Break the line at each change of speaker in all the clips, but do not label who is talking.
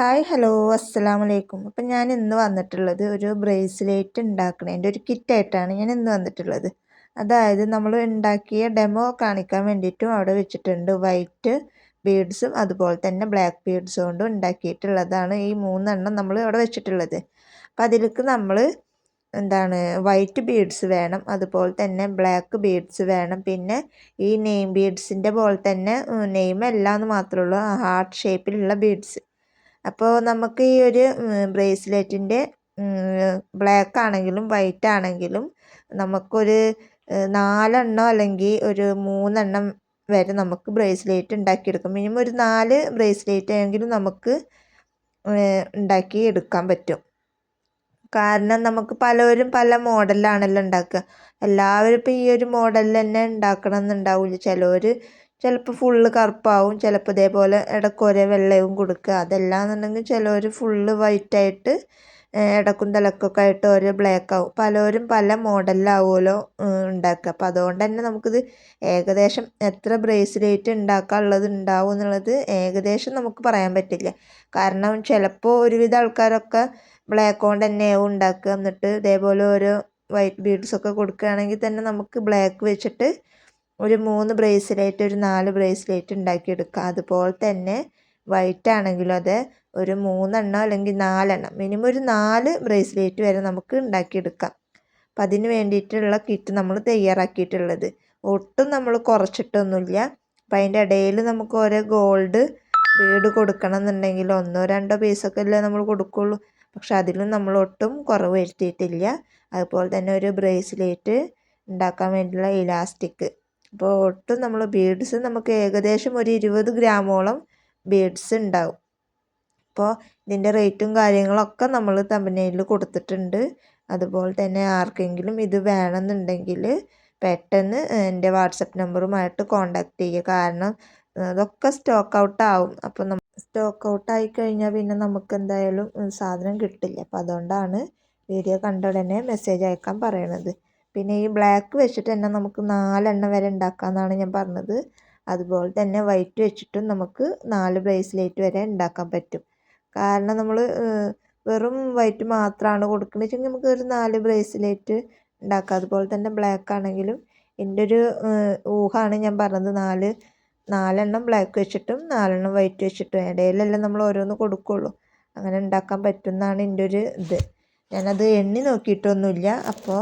Hi hello അസ്സലാമു വലൈക്കും അപ്പം ഞാൻ ഇന്ന് വന്നിട്ടുള്ളത് ഒരു ബ്രേസ്ലെറ്റ് ഉണ്ടാക്കണതിന്റെ ഒരു കിറ്റായിട്ടാണ് ഞാൻ ഇന്ന് വന്നിട്ടുള്ളത്. അതായത് നമ്മൾ ഉണ്ടാക്കിയ ഡെമോ കാണിക്കാൻ വേണ്ടിയിട്ടും അവിടെ വെച്ചിട്ടുണ്ട് വൈറ്റ് ബീഡ്സും അതുപോലെ തന്നെ ബ്ലാക്ക് ബീഡ്സും കൊണ്ടും ഉണ്ടാക്കിയിട്ടുള്ളതാണ് ഈ മൂന്നെണ്ണം നമ്മൾ അവിടെ വെച്ചിട്ടുള്ളത്. അപ്പം അതിലേക്ക് നമ്മൾ എന്താണ് വൈറ്റ് ബീഡ്സ് വേണം അതുപോലെ തന്നെ ബ്ലാക്ക് ബീഡ്സ് വേണം പിന്നെ ഈ നെയിം ബീഡ്സിന്റെ പോലെ തന്നെ നെയിം അല്ല എന്ന് മാത്രമേ ഉള്ളൂ ഹാർട്ട് ഷേപ്പിലുള്ള ബീഡ്സ്. അപ്പോൾ നമുക്ക് ഈ ഒരു ബ്രേസ്ലെറ്റിന്റെ ബ്ലാക്ക് ആണെങ്കിലും വൈറ്റ് ആണെങ്കിലും നമുക്കൊരു നാലെണ്ണം അല്ലെങ്കിൽ ഒരു മൂന്നെണ്ണം വരെ നമുക്ക് ബ്രേസ്ലെറ്റ് ഉണ്ടാക്കിയെടുക്കാം. മിനിമം ഒരു നാല് ബ്രേസ്ലെറ്റ് എങ്കിലും നമുക്ക് ഉണ്ടാക്കി എടുക്കാൻ പറ്റും. കാരണം നമുക്ക് പലവരും പല മോഡലിലാണല്ലോ ഉണ്ടാക്കുക. എല്ലാവരും ഇപ്പോൾ ഈ ഒരു മോഡലിൽ തന്നെ ഉണ്ടാക്കണം എന്നുണ്ടാവില്ല ചിലവർ ചിലപ്പോൾ ഫുള്ള് കറുപ്പാവും ചിലപ്പോൾ ഇതേപോലെ ഇടയ്ക്ക് ഒരേ വെള്ളയും കൊടുക്കുക. അതല്ലാന്നുണ്ടെങ്കിൽ ചിലർ ഫുള്ള് വൈറ്റായിട്ട് ഇടക്കും തലക്കൊക്കെ ആയിട്ട് ഒരു ബ്ലാക്ക് ആവും. പലരും പല മോഡലിലാവുമല്ലോ ഉണ്ടാക്കുക. അപ്പോൾ അതുകൊണ്ട് തന്നെ നമുക്കിത് ഏകദേശം എത്ര ബ്രേസ്ലെറ്റ് ഉണ്ടാക്കാനുള്ളത് ഉണ്ടാവും എന്നുള്ളത് ഏകദേശം നമുക്ക് പറയാൻ പറ്റില്ല. കാരണം ചിലപ്പോൾ ഒരുവിധ ആൾക്കാരൊക്കെ ബ്ലാക്ക് കൊണ്ട് തന്നെയാവും ഉണ്ടാക്കുക. എന്നിട്ട് ഇതേപോലെ ഓരോ വൈറ്റ് ബീഡ്സൊക്കെ കൊടുക്കുകയാണെങ്കിൽ തന്നെ നമുക്ക് ബ്ലാക്ക് വെച്ചിട്ട് ഒരു മൂന്ന് ബ്രേസ്ലെറ്റ് ഒരു നാല് ബ്രേസ്ലെറ്റ് ഉണ്ടാക്കിയെടുക്കുക. അതുപോലെ തന്നെ വൈറ്റ് ആണെങ്കിലും അത് ഒരു മൂന്നെണ്ണം അല്ലെങ്കിൽ നാലെണ്ണം മിനിമം ഒരു നാല് ബ്രേസ്ലെറ്റ് വരെ നമുക്ക് ഉണ്ടാക്കിയെടുക്കാം. അപ്പം അതിന് വേണ്ടിയിട്ടുള്ള കിറ്റ് നമ്മൾ തയ്യാറാക്കിയിട്ടുള്ളത്. ഒട്ടും നമ്മൾ കുറച്ചിട്ടൊന്നുമില്ല. അപ്പം അതിന്റെ ഇടയിൽ നമുക്ക് ഓരോ ഗോൾഡ് ബീഡ് കൊടുക്കണം എന്നുണ്ടെങ്കിൽ ഒന്നോ രണ്ടോ പീസൊക്കെ അല്ലേ നമ്മൾ കൊടുക്കുള്ളൂ. പക്ഷെ അതിലും നമ്മൾ ഒട്ടും കുറവ് വരുത്തിയിട്ടില്ല. അതുപോലെ തന്നെ ഒരു ബ്രേസ്ലെറ്റ് ഉണ്ടാക്കാൻ വേണ്ടിയുള്ള ഇലാസ്റ്റിക് അപ്പോൾ ഒട്ടും നമ്മൾ ബീഡ്സ് നമുക്ക് ഏകദേശം ഒരു ഇരുപത് ഗ്രാമോളം ബീഡ്സ് ഉണ്ടാവും അപ്പോൾ ഇതിന്റെ റേറ്റും കാര്യങ്ങളൊക്കെ നമ്മൾ തമ്പനയിൽ കൊടുത്തിട്ടുണ്ട്. അതുപോലെ തന്നെ ആർക്കെങ്കിലും ഇത് വേണമെന്നുണ്ടെങ്കിൽ പെട്ടെന്ന് എന്റെ വാട്സപ്പ് നമ്പറുമായിട്ട് കോണ്ടാക്ട് ചെയ്യുക. കാരണം അതൊക്കെ സ്റ്റോക്ക് ഔട്ട് ആവും. അപ്പോൾ നമ്മൾ സ്റ്റോക്ക് ഔട്ട് ആയി കഴിഞ്ഞാൽ പിന്നെ നമുക്ക് എന്തായാലും സാധനം കിട്ടില്ല. അപ്പോൾ അതുകൊണ്ടാണ് വീഡിയോ കണ്ട ഉടനെ മെസ്സേജ് അയക്കാൻ പറയണത്. പിന്നെ ഈ ബ്ലാക്ക് വെച്ചിട്ട് തന്നെ നമുക്ക് നാലെണ്ണം വരെ ഉണ്ടാക്കാമെന്നാണ് ഞാൻ പറഞ്ഞത്. അതുപോലെ തന്നെ വൈറ്റ് വെച്ചിട്ടും നമുക്ക് നാല് ബ്രേസ്ലെറ്റ് വരെ ഉണ്ടാക്കാൻ പറ്റും. കാരണം നമ്മൾ വെറും വൈറ്റ് മാത്രമാണ് കൊടുക്കുന്നത് നമുക്ക് ഒരു നാല് ബ്രേസ്ലെറ്റ് ഉണ്ടാക്കാം. അതുപോലെ തന്നെ ബ്ലാക്ക് ആണെങ്കിലും എന്റെ ഒരു ഊഹമാണ് ഞാൻ പറഞ്ഞത്. നാല് നാലെണ്ണം ബ്ലാക്ക് വെച്ചിട്ടും നാലെണ്ണം വൈറ്റ് വെച്ചിട്ടും ഇടയിലെല്ലാം നമ്മൾ ഓരോന്ന് കൊടുക്കുകയുള്ളൂ അങ്ങനെ ഉണ്ടാക്കാൻ പറ്റുമെന്നാണ് എന്റെ ഒരു ഇത്. ഞാനത് എണ്ണി നോക്കിയിട്ടൊന്നുമില്ല. അപ്പോൾ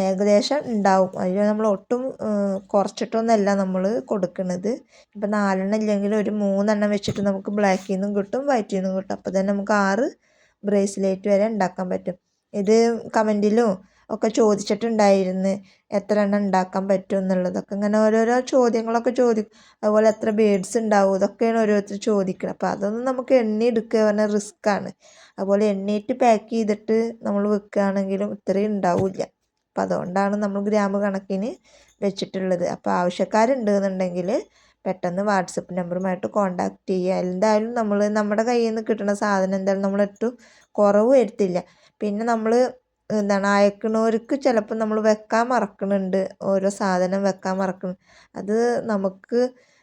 ഏകദേശം ഉണ്ടാവും. അതിൽ നമ്മൾ ഒട്ടും കുറച്ചിട്ടൊന്നുമല്ല നമ്മൾ കൊടുക്കുന്നത്. ഇപ്പം നാലെണ്ണം ഇല്ലെങ്കിൽ ഒരു മൂന്നെണ്ണം വെച്ചിട്ട് നമുക്ക് ബ്ലാക്കിൽ നിന്നും കിട്ടും വൈറ്റിൽ നിന്നും കിട്ടും. അപ്പോൾ തന്നെ നമുക്ക് ആറ് ബ്രേസ്ലെറ്റ് വരെ ഉണ്ടാക്കാൻ പറ്റും. ഇത് കമന്റിലും ഒക്കെ ചോദിച്ചിട്ടുണ്ടായിരുന്നു എത്ര എണ്ണം ഉണ്ടാക്കാൻ പറ്റും എന്നുള്ളതൊക്കെ. ഇങ്ങനെ ഓരോരോ ചോദ്യങ്ങളൊക്കെ ചോദിക്കും. അതുപോലെ എത്ര ബേഡ്സ് ഉണ്ടാവും ഇതൊക്കെയാണ് ഓരോരുത്തർ ചോദിക്കുന്നത് അപ്പോൾ അതൊന്നും നമുക്ക് എണ്ണി എടുക്കുക പറഞ്ഞാൽ റിസ്ക്കാണ് അതുപോലെ എണ്ണീറ്റ് പാക്ക് ചെയ്തിട്ട് നമ്മൾ വെക്കുകയാണെങ്കിലും ഇത്രയും ഉണ്ടാവില്ല. അപ്പം അതുകൊണ്ടാണ് നമ്മൾ ഗ്രാമ കണക്കിന് വെച്ചിട്ടുള്ളത്. അപ്പോൾ ആവശ്യക്കാരുണ്ട് എന്നുണ്ടെങ്കിൽ പെട്ടെന്ന് വാട്സപ്പ് നമ്പറുമായിട്ട് കോണ്ടാക്ട് ചെയ്യുക. എന്തായാലും നമ്മൾ നമ്മുടെ കയ്യിൽ നിന്ന് കിട്ടുന്ന സാധനം എന്തായാലും നമ്മൾ ഏറ്റവും കുറവ് വരുത്തില്ല. പിന്നെ നമ്മൾ എന്താണ് അയക്കണവർക്ക് ചിലപ്പോൾ നമ്മൾ വെക്കാൻ മറക്കുന്നുണ്ട്. ഓരോ സാധനം വെക്കാൻ മറക്കുന്നു. അത് നമുക്ക്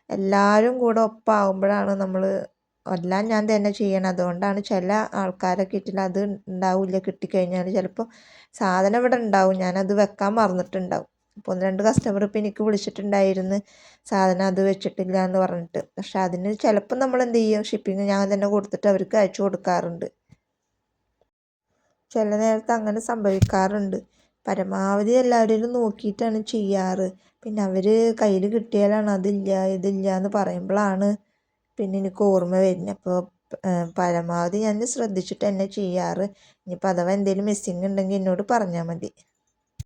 എല്ലാവരും കൂടെ ഒപ്പാകുമ്പോഴാണ് നമ്മൾ എല്ലാം ഞാൻ തന്നെ ചെയ്യണം. അതുകൊണ്ടാണ് ചില ആൾക്കാരെ ഇട്ടില്ല അത് ഉണ്ടാവില്ല. കിട്ടിക്കഴിഞ്ഞാൽ ചിലപ്പോൾ സാധനം ഇവിടെ ഉണ്ടാവും. ഞാനത് വെക്കാൻ മറന്നിട്ടുണ്ടാവും. അപ്പോൾ ഒന്ന് രണ്ട് കസ്റ്റമർ ഇപ്പോൾ എനിക്ക് വിളിച്ചിട്ടുണ്ടായിരുന്നു. സാധനം അത് വെച്ചിട്ടില്ല എന്ന് പറഞ്ഞിട്ട്. പക്ഷെ അതിന് ചിലപ്പോൾ നമ്മൾ എന്ത് ചെയ്യും? ഷിപ്പിംഗ് ഞാൻ തന്നെ കൊടുത്തിട്ട് അവർക്ക് അയച്ചു കൊടുക്കാറുണ്ട്. ചില നേരത്ത് അങ്ങനെ സംഭവിക്കാറുണ്ട്. പരമാവധി എല്ലാവരും നോക്കിയിട്ടാണ് ചെയ്യാറ്. പിന്നെ അവർ കയ്യിൽ കിട്ടിയാലാണ് അതില്ല ഇതില്ല എന്ന് പറയുമ്പോഴാണ് പിന്നെ എനിക്ക് ഓർമ്മ വരുന്നത് അപ്പോൾ പരമാവധി ഞാൻ ശ്രദ്ധിച്ചിട്ട് തന്നെ ചെയ്യാറ്. ഇനിയിപ്പോൾ അഥവാ എന്തെങ്കിലും മിസ്സിംഗ് ഉണ്ടെങ്കിൽ എന്നോട് പറഞ്ഞാൽ മതി.